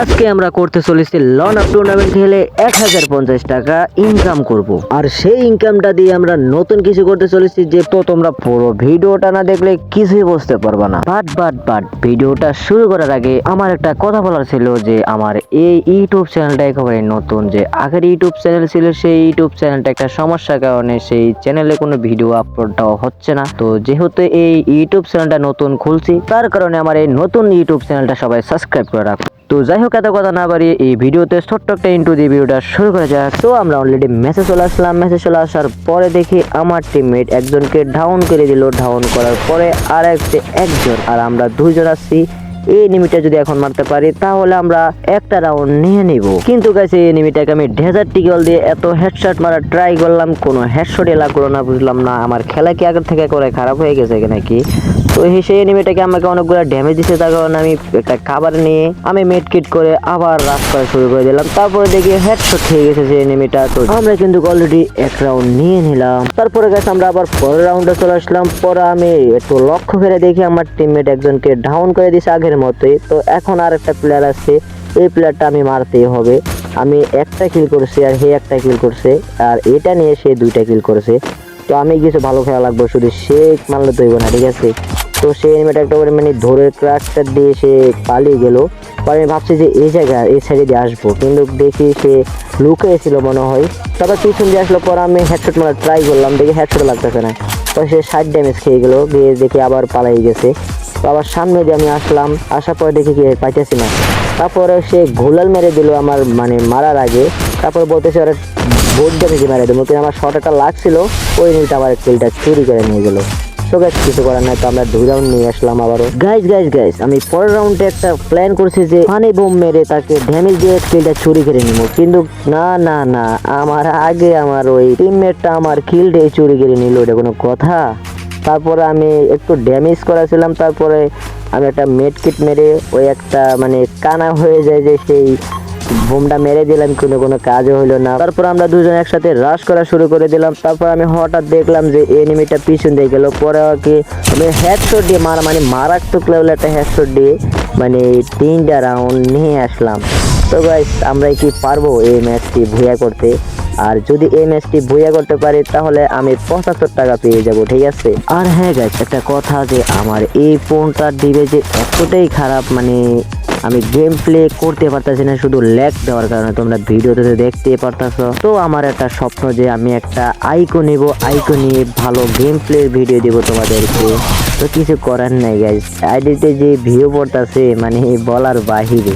আজকে আমরা করতে চলেছি লন আপ টুর্নামেন্ট খেলে এক হাজার পঞ্চাশ টাকা ইনকাম করব। আর সেই ইনকামটা দিয়ে আমরা নতুন কিছু করতে চলেছি যে তো তোমরা পুরো ভিডিওটা না দেখলে কিছুই বুঝতে পারবে না। বাট বাট বাট ভিডিওটা শুরু করার আগে আমার একটা কথা বলার ছিল যে আমার এই ইউটিউব চ্যানেলটা একেবারে নতুন, যে আগের ইউটিউব চ্যানেল ছিল সেই ইউটিউব চ্যানেলটা একটা সমস্যার কারণে সেই চ্যানেলে কোনো ভিডিও আপলোডটাও হচ্ছে না। তো যেহেতু এই ইউটিউব চ্যানেলটা নতুন খুলছি, তার কারণে আমার এই নতুন ইউটিউব চ্যানেলটা সবাই সাবস্ক্রাইব করে রাখো। তো যাই হোক এত কথা না বাড়িয়ে এই ভিডিওতে ছোট্ট একটা ইন্টু দিয়ে ভিডিওটা শুরু করা যাক। তো আমরা অলরেডি মেসেজ চলে আসলাম। মেসেজ চলে আসার পরে দেখি আমার টিমমেট একজনকে ডাউন করে দিল। ডাউন করার পরে আর একজন, আর আমরা দুইজন আসছি এই এনিমিটা যদি এখন মারতে পারি, তাহলে আমরা একটা রাউন্ড নিয়ে নিব। কিন্তু গাইছে এই এনিমিটাকে আমি ডেজার্ট টিকল দিয়ে এত হেডশট মারা ট্রাই করলাম। কোনো হেডশটই লাগল না, বুঝলাম না। আমার খেলা কি আগের থেকে করে খারাপ হয়ে গেছে নাকি? তো সেই এনিমিটাকে আমাকে অনেকগুলো ড্যামেজ দিচ্ছে তার কারণে আমি একটা খাবার নিয়ে আমি মেড কিট করে আবার রাশ করা শুরু করে দিলাম। তারপরে দেখি হেডশট খেয়ে গেছে সেই এনিমিটা তো আমরা কিন্তু অলরেডি এক রাউন্ড নিয়ে নিলাম। তারপরে গেছে আমরা আবার পরের রাউন্ডে চলে আসলাম। পরে আমি একটু লক্ষ্য করে দেখি আমার টিমমেট একজনকে ডাউন করে দিয়েছে আগের মতোই। তো এখন আর একটা প্লেয়ার আছে, এই প্লেয়ারটা আমি মারতেই হবে। আমি একটা কিল করছি আর হে একটা কিল করছে, আর এটা নিয়ে সে দুইটা কিল করেছে। তো আমি কিছু ভালো খেলা লাগবো, শুধু সে মারলে তো হইব না, ঠিক আছে? তো সে এনিমেটা একটা করে মানে ধরে ক্রাকটা দিয়ে সে পালিয়ে গেল। পরে আমি ভাবছি যে এই জায়গা, এই সাইডে দিয়ে আসব। কিন্তু দেখি সে লুকিয়েছিল মনে হয়। তারপর পিছন দিয়ে আসলো, পর আমি হেডশট মারা ট্রাই করলাম। দেখি হেডশট লাগতেছে না। তো সে ষাট ড্যামেজ খেয়ে গেলো। গিয়ে দেখি আবার পালাই গেছে। তো আবার সামনে দিয়ে আমি আসলাম। আসার পরে দেখি কি পাইতেছি না। তারপরে সে ঘোলাল মেরে দিল আমার মানে মারার আগে। তারপরে বলতেছে ওরা বোর্ড ড্যামেজে মেরে দেবো কিন্তু আমার শট একটা লাগছিল। ওই নিতে আমার কিলটা চুরি করে নিয়ে গেলো। তো গাইস কিছু করার নাই, তো আমরা দুই রাউন্ড নিয়ে আসলাম আবারও। গাইস গাইস গাইস আমি পরের রাউন্ডে একটা প্ল্যান করছি যে ফানি বোম মেরে তাকে ড্যামেজ দিয়ে কিলটা চুরি করে নিব। কিন্তু না না না, আমার আগে আমার ওই টিমমেটটা আমার কিলটা চুরি করে নিল, এটা কোনো কথা। তারপরে আমি একটু ড্যামেজ করেছিলাম, তারপরে আমি একটা মেড কিট মেরে ওই একটা মানে কানা হয়ে যায় যে সেই বোমটা মেরে দিলাম, কোনো কোনো কাজও হলো না। তারপর আমরা দুজন একসাথে রাশ করা শুরু করে দিলাম। তারপর আমি হঠাৎ দেখলাম যে এনিমিটা পিছন দিয়ে গেল। পরে ওকে আমি হেডশট দিয়ে মারা মানে মারাত্মক লেভেল একটা হেডশট দিয়ে মানে তিনটা রাউন্ড নিয়ে আসলাম। তো গাইস আমরা কি পারব এই ম্যাচটি ভুয়া করতে? আর যদি এই ম্যাচটি ভুয়া করতে পারি, তাহলে আমি পঁচাত্তর টাকা পেয়ে যাব, ঠিক আছে? আর হ্যাঁ গাইস একটা কথা যে আমার এই ফোনটা দিবে যে এতটাই খারাপ মানে আমি গেম প্লে করতে পারতেছি না, শুধু ল্যাগ দেওয়ার কারণে তোমরা ভিডিওতে তো দেখতেই পারতেছো। তো আমার একটা স্বপ্ন যে আমি একটা আইকো নিব আইকো নিয়ে ভালো গেম প্লে ভিডিও দিব তোমাদেরকে। তো কিছু করার নাই গাইস আইডিতে যে ভিউ পড়তেছে মানে বলার বাহিরে।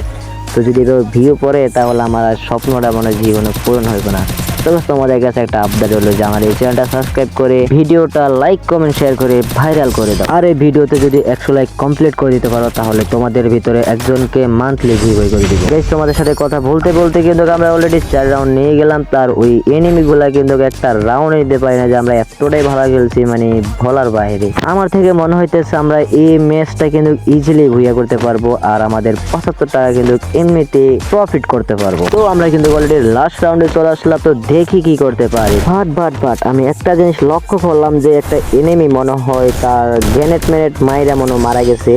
তো যদি ভিউ পড়ে, তাহলে আমার স্বপ্নটা মনে জীবনে পূরণ হবে না। তো বস তোমাদের কাছে একটা আপডেট হলো যে আমার এই চ্যানেলটা সাবস্ক্রাইব করে ভিডিওটা লাইক কমেন্ট শেয়ার করে ভাইরাল করে দাও। আর এই ভিডিওতে যদি একশো লাইক কমপ্লিট করে দিতে পারো, তাহলে তোমাদের ভিতরে একজনকে মান্থলি গিভওয়ে করে দিব। গাইস তোমাদের সাথে কথা বলতে বলতে কিন্তু আমরা অলরেডি চার রাউন্ড নিয়ে গেলাম, তার ওই এনিমি গুলা কিন্তু একটা রাউন্ড নিতে পারি না যে আমরা এতটাই ভালো খেলছি মানে বলার বাইরে। আমার থেকে মনে হইতেছে আমরা এই ম্যাচটা কিন্তু ইজিলি ভুইয়া করতে পারব, আর আমাদের পঁচাত্তর টাকা কিন্তু এমনিতে প্রফিট করতে পারব। তো আমরা কিন্তু অলরেডি লাস্ট রাউন্ডে চলে আসলাম, তো দেখি কি করতে পারি। বাট বাট বাট, আমি একটা জিনিস লক্ষ্য করলাম যে একটা এনিমি মনে হয় তার গ্রেনেড মেনেট মাইরা মনে মারা গেছে।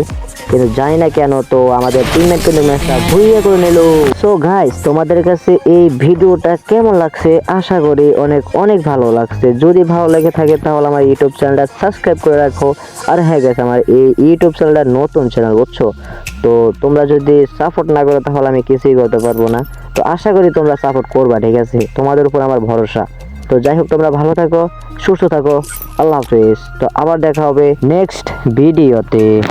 কিন্তু জানি না কেন তো আমাদের টিমমেট কিন্তু ম্যাচটা ভুইয়া করে নিল। সো গাইস তোমাদের কাছে এই ভিডিওটা কেমন লাগছে? আশা করি অনেক অনেক ভালো লাগছে। যদি ভালো লেগে থাকে তাহলে আমার ইউটিউব চ্যানেলটা সাবস্ক্রাইব করে রাখো। আর হ্যাঁ গেছে আমার এই ইউটিউব চ্যানেলটা নতুন চ্যানেল বুঝছ? তো তোমরা যদি সাপোর্ট না করো তাহলে আমি কিছুই করতে পারব না। তো আশা করি তোমরা সাপোর্ট করবা, ঠিক আছে? তোমাদের উপর আমার ভরসা। তো যাই হোক, তোমরা ভালো থাকো, সুস্থ থাকো। আল্লাহ হাফিজ। তো আবার দেখা হবে নেক্সট ভিডিওতে